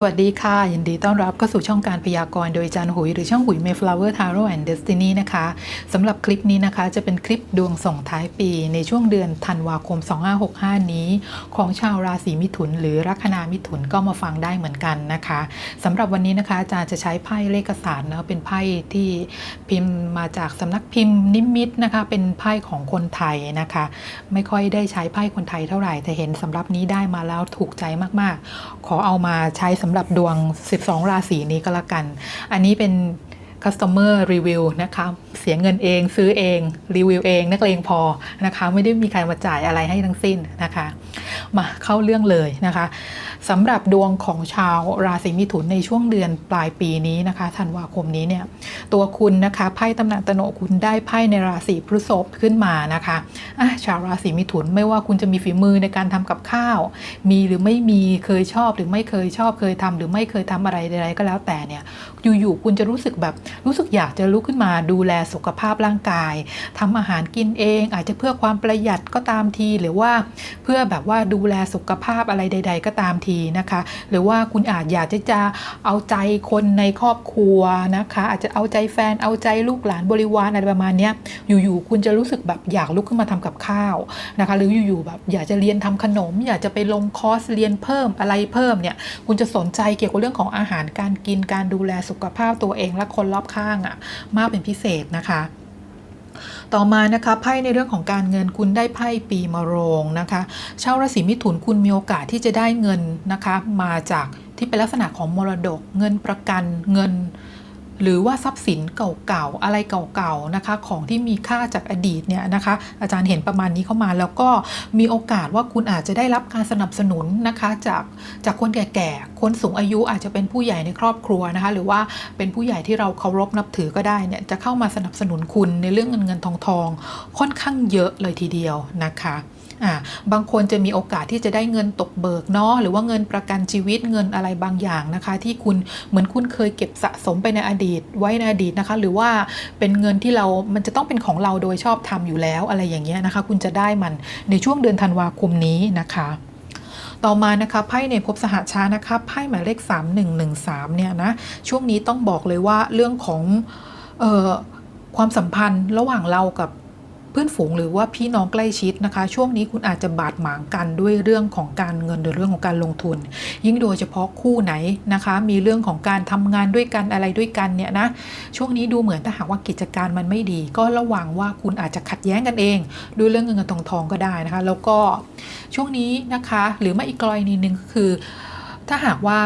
สวัสดีค่ะ ยินดีต้อนรับเข้าสู่ช่องการพยากรณ์โดยจารย์หุย หรือช่องหุย Mayflower Tarot and Destiny นะคะสำหรับคลิปนี้นะคะ จะเป็นคลิปดวงส่งท้ายปี ในช่วงเดือนธันวาคม 2565 นี้ ของชาวราศีมิถุน หรือลัคนามิถุนก็มาฟังได้เหมือนกันนะคะสำหรับวันนี้นะคะอาจารย์จะใช้ไพ่เลขศาสตร์เนาะเป็นไพ่ที่พิมพ์มาจากสำนักพิมพ์นิมิตนะคะ เป็นไพ่ของคนไทยนะคะ ไม่ค่อยได้ใช้ไพ่คนไทยเท่าไหร่แต่เห็นสำหรับนี้ได้มาแล้วถูกใจมากๆ ขอเอามาใช้สำหรับดวง 12 ราศีนี้ก็แล้วกัน อันนี้เป็น customer review นะคะ เสียเงินเองซื้อเอง รีวิวเอง นักเลงพอนะคะ ไม่ได้มีใครมาจ่ายอะไรให้ทั้งสิ้นนะคะ มาเข้าเรื่องเลยนะคะสำหรับดวงของชาวราศีมิถุนในช่วงเดือนปลายปีนี้นะคะธันวาคมนี้เนี่ยตัวคุณนะคะไพ่ตำแหน่งตโนคุณได้ไพ่ในราศีพฤษภขึ้นมานะคะะชาวราศีมิถุนไม่ว่าคุณจะมีฝีมือในการทำกับข้าว มีหรือไม่มีเคยชอบหรือไม่เคยชอบเคยทำหรือไม่เคยทำอะไรใดๆก็แล้วแต่เนี่ยอยู่ๆคุณจะรู้สึกแบบรู้สึกอยากจะลุกขึ้นมาดูแลสุขภาพร่างกายทำอาหารกินเอง อาจจะเพื่อความประหยัดก็ตามทีหรือว่าเพื่อแบบว่าดููแลสุขภาพอะไรใด ๆ ก็ตามทีนะคะ หรือว่าคุณอาจอยากจะจะเอาใจคนในครอบครัวนะคะ อาจจะเอาใจแฟนเอาใจลูกหลานบริวารอะไรประมาณนี้อยู่ๆคุณจะรู้สึกแบบอยากลุกขึ้นมาทำกับข้าวนะคะ หรืออยู่ๆแบบอยากจะเรียนทำขนม อยากจะไปลงคอร์สเรียนเพิ่มอะไรเพิ่มเนี่ยคุณจะสนใจเกี่ยวกับเรื่องของอาหารการกินการดูแลสุขภาพตัวเองและคนรอบข้างอะ่ะมากเป็นพิเศษนะคะ ต่อมานะคะไพ่ในเรื่องของการเงินคุณได้ไพ่ปีมะโรงนะคะชาวราศีมิถุนคุณมีโอกาสที่จะได้เงินนะคะ มาจากที่เป็นลักษณะของมรดก เงินประกันเงิน หรือว่าทรัพย์สินเก่าๆอะไรเก่าๆนะคะของที่มีค่าจากอดีตเนี่ยนะคะอาจารย์เห็นประมาณนี้เข้ามา แล้วก็มีโอกาสว่าคุณอาจจะได้รับการสนับสนุนนะคะจากจากคนแก่ๆคนสูงอายุอาจจะเป็นผู้ใหญ่ในครอบครัวนะคะหรือว่าเป็นผู้ใหญ่ที่เราเคารพนับถือก็ได้เนี่ยจะเข้ามาสนับสนุนคุณในเรื่องเงินเงินทองทองค่อนข้างเยอะเลยทีเดียวนะคะ บางคนจะมีโอกาสที่จะได้เงินตกเบิกเนาะหรือว่าเงินประกันชีวิตเงินอะไรบางอย่างนะคะ ที่คุณเหมือนคุณเคยเก็บสะสมไปในอดีต ไว้ในอดีตนะคะ หรือว่าเป็นเงินที่เรา มันจะต้องเป็นของเราโดยชอบทำอยู่แล้วอะไรอย่างเงี้ยนะคะ คุณจะได้มันในช่วงเดือนธันวาคมนี้นะคะต่อมานะคะไพ่ในภพสหชานะคะไพ่หมายเลข 3113เนี่ยนะช่วงนี้ต้องบอกเลยว่าเรื่องของออความสัมพันธ์ระหว่างเรากับ พื่อนฝูงหรือว่าพี่น้องใกล้ชิดนะคะ ช่วงนี้คุณอาจจะบาดหมางกันด้วยเรื่องของการเงินหรือเรื่องของการลงทุน ยิ่งโดยเฉพาะคู่ไหนนะคะ มีเรื่องของการทำงานด้วยกันอะไรด้วยกันเนี่ยนะช่วงนี้ดูเหมือนถ้าหากว่ากิจการมันไม่ดี ก็ระวังว่าคุณอาจจะขัดแย้งกันเองด้วยเรื่องเงินเงินทองทองก็ได้นะคะ แล้วก็ช่วงนี้นะคะ หรือไม่อีกกรณีหนึ่งก็คือ ถ้าหากว่า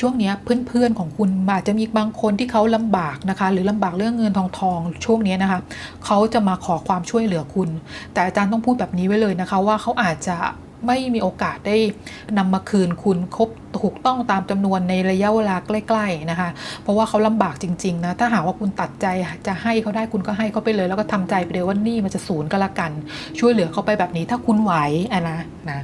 ช่วงนี้เพื่อนๆของคุณอาจจะมีบางคนที่เขาลำบากนะคะ หรือลำบากเรื่องเงินทองทองช่วงนี้นะคะเขาจะมาขอความช่วยเหลือคุณ แต่อาจารย์ต้องพูดแบบนี้ไว้เลยนะคะ ว่าเขาอาจจะไม่มีโอกาสได้นำมาคืนคุณครบถูกต้องตามจำนวนในระยะเวลาใกล้ ๆนะคะ เพราะว่าเขาลำบากจริงๆนะ ถ้าหากว่าคุณตัดใจจะให้เขาได้คุณก็ให้เขาไปเลย แล้วก็ทำใจไปเลยว่านี่มันจะศูนย์ก็แล้วกัน ช่วยเหลือเขาไปแบบนี้ถ้าคุณไหวอะนะนะ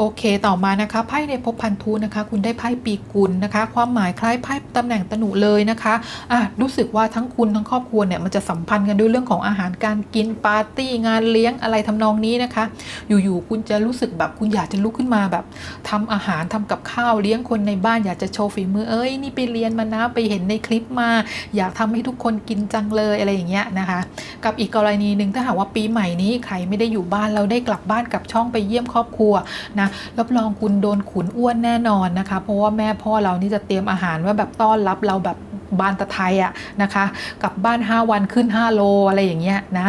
โอเค ต่อมานะคะไพ่ในภพพันธุนะคะ คุณได้ไพ่ปีกุลนะคะ ความหมายคล้ายไพ่ตำแหน่งตนุเลยนะคะอะรู้สึกว่าทั้งคุณทั้งครอบครัวเนี่ยมันจะสัมพันธ์กันด้วยเรื่องของอาหารการกินปาร์ตี้งานเลี้ยงอะไรทำนองนี้นะคะ อยู่ๆคุณจะรู้สึกแบบคุณอยากจะลุกขึ้นมาแบบทำอาหารทำกับข้าวเลี้ยงคนในบ้านอยากจะโชว์ฝีมือเอ้ยนี่ไปเรียนมานะไปเห็นในคลิปมา อยากทำให้ทุกคนกินจังเลยอะไรอย่างเงี้ยนะคะ กับอีกกรณีหนึ่งถ้าหากว่าปีใหม่นี้ใครไม่ได้อยู่บ้านเราได้กลับบ้านกลับช่องไปเยี่ยมครอบครัวนะรับรองคุณโดนขุนอ้วนแน่นอนนะคะ เพราะว่าแม่พ่อเรานี่จะเตรียมอาหารว่าแบบต้อนรับเราแบบบานตะไทยอะนะคะกลับบ้าน 5 วันขึ้น 5 โลอะไรอย่างเงี้ยนะ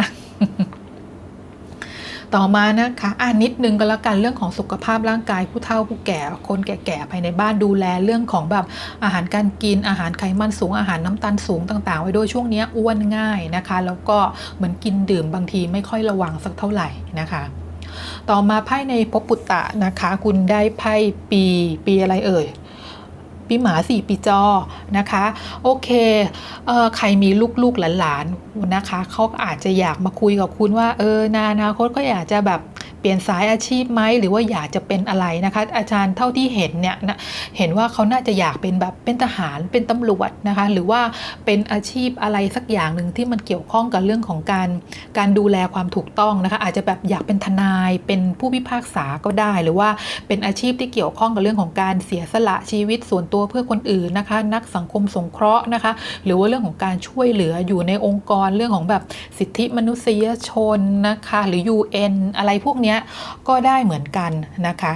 ต่อมานะคะอ่านิดนึงก็แล้วกันเรื่องของสุขภาพร่างกายผู้เฒ่าผู้แก่ คนแก่ๆภายในบ้านดูแลเรื่องของแบบอาหารการกินอาหารไขมันสูงอาหารน้ำตาลสูงต่างๆ ไว้ด้วยช่วงนี้อ้วนง่ายนะคะ แล้วก็เหมือนกินดื่มบางทีไม่ค่อยระวังสักเท่าไหร่นะคะ ต่อมาไพ่ในภพปุตตะนะคะ คุณได้ไพ่ปีปีอะไรเอ่ยปีหมาสี่ปีจอนะคะ โอเคเออใครมีลูกๆหลานๆนะคะเขาอาจจะอยากมาคุยกับคุณว่าเออนานาคตก็อยากจะแบบ เปลี่ยนสายอาชีพไหมหรือว่าอยากจะเป็นอะไรนะคะ อาจารย์เท่าที่เห็นเนี่ยนะเห็นว่าเขาน่าจะอยากเป็นแบบเป็นทหารเป็นตำรวจนะคะ หรือว่าเป็นอาชีพอะไรสักอย่างหนึ่งที่มันเกี่ยวข้องกับเรื่องของการการดูแลความถูกต้องนะคะ อาจจะแบบอยากเป็นทนายเป็นผู้พิพากษาก็ได้ หรือว่าเป็นอาชีพที่เกี่ยวข้องกับเรื่องของการเสียสละชีวิตส่วนตัวเพื่อคนอื่นนะคะ นักสังคมสงเคราะห์นะคะ หรือว่าเรื่องของการช่วยเหลืออยู่ในองค์กรเรื่องของแบบสิทธิมนุษยชนนะคะ หรือ UN อะไรพวกเนี้ก็ได้เหมือนกันนะคะ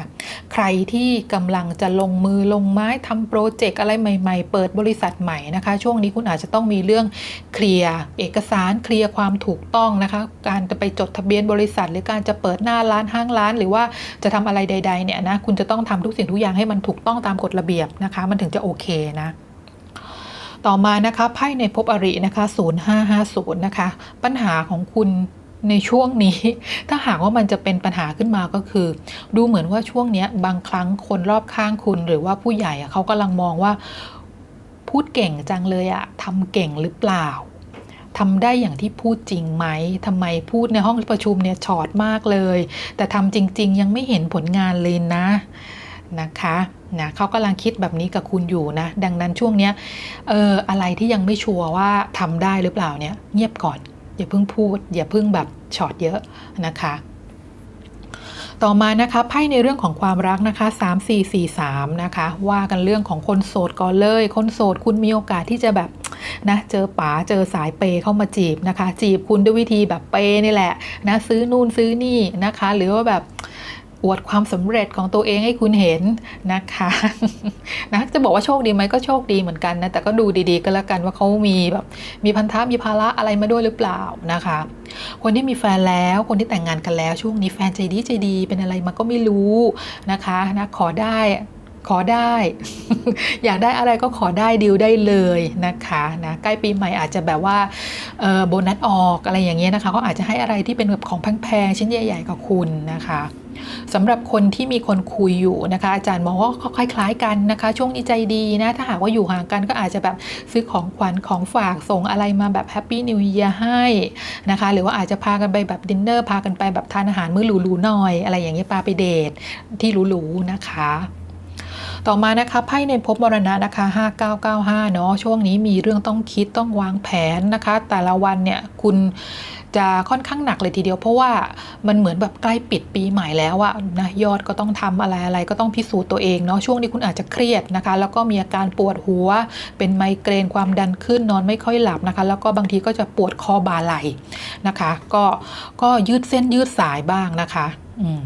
ใครที่กำลังจะลงมือลงไม้ทำโปรเจกต์อะไรใหม่ ๆ เปิดบริษัทใหม่นะคะ ช่วงนี้คุณอาจจะต้องมีเรื่องเคลียร์เอกสารเคลียร์ความถูกต้องนะคะ การจะไปจดทะเบียนบริษัท หรือการจะเปิดหน้าร้านห้างร้าน หรือว่าจะทำอะไรใด ๆ เนี่ยนะคุณจะต้องทำทุกสิ่งทุกอย่างให้มันถูกต้องตามกฎระเบียบนะคะ มันถึงจะโอเคนะต่อมานะคะไพ่ในภพอรินะคะ 0550 นะคะ ปัญหาของคุณ ในช่วงนี้ ถ้าหากว่ามันจะเป็นปัญหาขึ้นมาก็คือ ดูเหมือนว่าช่วงนี้บางครั้งคนรอบข้างคุณ หรือว่าผู้ใหญ่เขากำลังมองว่า พูดเก่งจังเลยอะทำเก่งหรือเปล่าทำได้อย่างที่พูดจริงไหมทำไมพูดในห้องประชุมเนี่ยชอดมากเลย แต่ทำจริง ๆ ยังไม่เห็นผลงานเลยนะนะคะนะเขากำลังคิดแบบนี้กับคุณอยู่นะ ดังนั้นช่วงเนี้ยเอออะไรที่ยังไม่ชัวร์ว่าทำได้หรือเปล่าเนี่ยเงียบก่อน อย่าเพิ่งพูด อย่าเพิ่งแบบช็อตเยอะนะคะต่อมานะคะไพ่ในเรื่องของความรักนะคะ 3 4 4 3 นะคะ ว่ากันเรื่องของคนโสดก่อนเลย คนโสดคุณมีโอกาสที่จะแบบนะเจอป๋าเจอสายเปย์เข้ามาจีบนะคะ จีบคุณด้วยวิธีแบบเปย์นี่แหละนะซื้อนู่นซื้อนี่นะคะ หรือว่าแบบ อวดความสำเร็จของตัวเองให้คุณเห็นนะคะนะจะบอกว่าโชคดีไหมก็โชคดีเหมือนกันนะแต่ก็ดูดีๆก็แล้วกันว่าเขามีแบบมีพันธะมีภาระอะไรมาด้วยหรือเปล่านะคะ คนที่มีแฟนแล้วคนที่แต่งงานกันแล้วช่วงนี้แฟนใจดีใจดีเป็นอะไรมาก็ไม่รู้นะคะนะขอได้ขอได้ อยากได้อะไรก็ขอได้ดิวได้เลยนะคะนะใกล้ปีใหม่อาจจะแบบว่าโบนัสออกอะไรอย่างเงี้ยนะคะเขาอาจจะให้อะไรที่เป็นแบบของแพงๆชิ้นใหญ่ ๆกับคุณนะคะ สำหรับคนที่มีคนคุยอยู่นะคะ อาจารย์มองว่าคล้าย ๆ กันนะคะ ช่วงนี้ใจดีนะ ถ้าหากว่าอยู่ห่างกันก็อาจจะแบบซื้อของขวัญของฝากส่งอะไรมาแบบแฮปปี้นิว e ย r ให้นะคะ หรือว่าอาจจะพากันไปแบบดินเนอร์พากันไปแบบทานอาหารมื้อหรูๆหน่อย อะไรอย่างเงี้ยปาไปเดทที่หรูๆนะคะ ต่อมานะคะไพ่ในภพมรณะนะคะ 5995 เนาะช่วงนี้มีเรื่องต้องคิดต้องวางแผนนะคะ แต่ละวันเนี่ยคุณจะค่อนข้างหนักเลยทีเดียว เพราะว่ามันเหมือนแบบใกล้ปิดปีใหม่แล้วอะนะยอดก็ต้องทำอะไรอะไรก็ต้องพิสูจน์ตัวเองเนาะช่วงนี้คุณอาจจะเครียดนะคะ แล้วก็มีอาการปวดหัว เป็นไมเกรนความดันขึ้นนอนไม่ค่อยหลับนะคะ แล้วก็บางทีก็จะปวดคอบ่าไหล่นะคะ ก็ก็ยืดเส้นยืดสายบ้างนะคะ อืม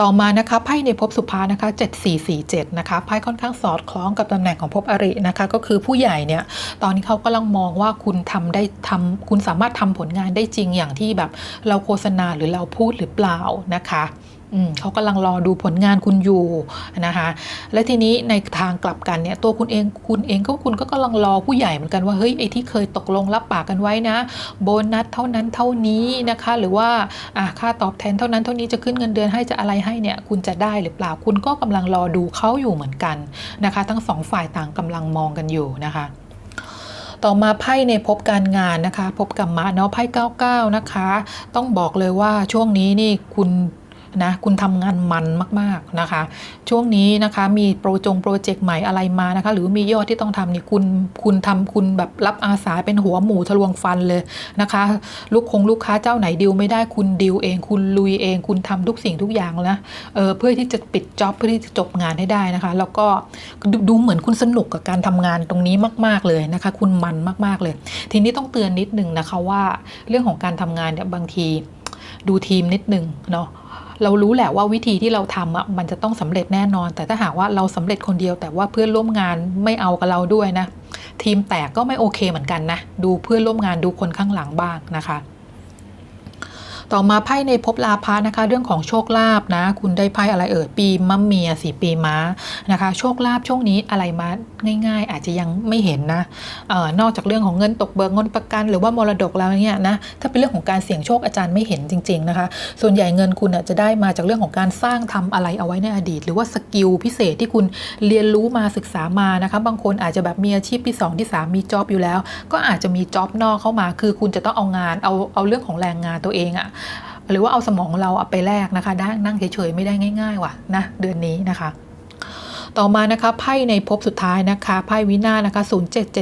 ต่อมานะคะไพ่ในภพสุภานะคะ7447นะคะไพ่ค่อนข้างสอดคล้องกับตำแหน่งของภพอรินะคะก็คือผู้ใหญ่เนี่ยตอนนี้เขากำลังมองว่าคุณทำได้ทำคุณสามารถทำผลงานได้จริงอย่างที่แบบเราโฆษณาหรือเราพูดหรือเปล่านะคะ เขากำลังรอดูผลงานคุณอยู่นะคะและทีนี้ในทางกลับกันเนี่ยตัวคุณเองคุณเองก็คุณก็กำลังรอผู้ใหญ่เหมือนกันว่าเฮ้ยไอ้ที่เคยตกลงรับปากกันไว้นะ โบนัสเท่านั้นเท่านี้นะคะ หรือว่าอะค่าตอบแทนเท่านั้นเท่านี้จะขึ้นเงินเดือนให้จะอะไรให้เนี่ยคุณจะได้หรือเปล่าคุณก็กำลังรอดูเขาอยู่เหมือนกันนะคะ ทั้งสองฝ่ายต่างกำลังมองกันอยู่นะคะต่อมาไพ่ในภพการงานนะคะภพกรรมะเนาะไพ่99นะคะ ต้องบอกเลยว่าช่วงนี้นี่คุณ นะคุณทำงานมันมาก ๆนะคะ ช่วงนี้นะคะมีโปรจงโปรเจกต์ใหม่อะไรมานะคะ หรือมียอดที่ต้องทำนี่คุณคุณทำคุณแบบรับอาสาเป็นหัวหมูทะลวงฟันเลยนะคะ ลูกคงลูกค้าเจ้าไหนดิวไม่ได้คุณดิวเอง คุณลุยเอง คุณทำทุกสิ่งทุกอย่างนะเออเพื่อที่จะปิดจ็อบเพื่อที่จะจบงานให้ได้นะคะ แล้วก็ดูดูเหมือนคุณสนุกกับการทำงานตรงนี้มาก ๆเลยนะคะ คุณมันมาก ๆเลย ทีนี้ต้องเตือนนิดนึงนะคะว่าเรื่องของการทำงานเนี่ยบางทีดูทีมนิดนึงเนาะ เรารู้แหละว่าวิธีที่เราทำอะมันจะต้องสำเร็จแน่นอน แต่ถ้าหากว่าเราสำเร็จคนเดียวแต่ว่าเพื่อนร่วมงานไม่เอากับเราด้วยนะ ทีมแตกก็ไม่โอเคเหมือนกันนะ ดูเพื่อนร่วมงานดูคนข้างหลังบ้างนะคะ ต่อมาไพ่ในภพลาภะนะคะ เรื่องของโชคลาภนะ คุณได้ไพ่อะไรเอ่ยปีมะเมียสีปีม้านะคะ โชคลาภช่วงนี้อะไรมาง่าย ๆ อาจจะยังไม่เห็นนะออนอกจากเรื่องของเงินตกเบิกเงินประกัน หรือว่ามรดกแล้วเนี่ยนะถ้าเป็นเรื่องของการเสี่ยงโชคอาจารย์ไม่เห็นจริง ๆนะคะ ส่วนใหญ่เงินคุณจะได้มาจากเรื่องของการสร้างทำอะไรเอาไว้ในอดีต หรือว่าสกิลพิเศษที่คุณเรียนรู้มาศึกษามานะคะ บางคนอาจจะแบบมีอาชีพที่ 2 ที่ 3 มีจ็อบอยู่แล้ว ก็อาจจะมีจ็อบนอกเข้ามา คือคุณจะต้องเอางานเอาเอาเรื่องของแรงงานตัวเองอะหรือว่าเอาสมองเราเอาไปแลกนะคะได้นั่งเฉยๆไม่ได้ง่าย ๆ ว่ะนะเดือนนี้นะคะ ต่อมานะคะไพ่ในภพสุดท้ายนะคะไพ่วินาศนะคะ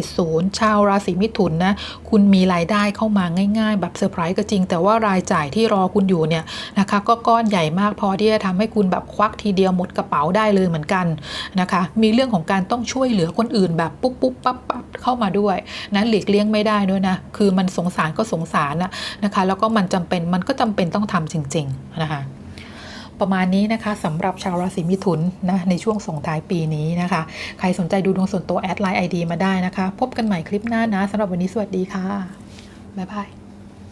0770 ชาวราศีมิถุนนะคุณมีรายได้เข้ามาง่ายๆ แบบเซอร์ไพรส์ก็จริง แต่ว่ารายจ่ายที่รอคุณอยู่เนี่ยนะคะ ก็ก้อนใหญ่มากพอที่จะทำให้คุณแบบควักทีเดียวหมดกระเป๋าได้เลยเหมือนกันนะคะ มีเรื่องของการต้องช่วยเหลือคนอื่นแบบปุ๊บปุ๊บปั๊บปั๊บเข้ามาด้วยนะหลีกเลี่ยงไม่ได้ด้วยนะคือมันสงสารก็สงสารนะนะคะ แล้วก็มันจำเป็นมันก็จำเป็นต้องทำจริง ๆนะคะ ประมาณนี้นะคะสำหรับชาวราศีมิถุนนะในช่วงส่งท้ายปีนี้นะคะ ใครสนใจดูดวงส่วนตัวแอดไลน์ไอดีมาได้นะคะ พบกันใหม่คลิปหน้านะสำหรับวันนี้สวัสดีค่ะบ๊ายบาย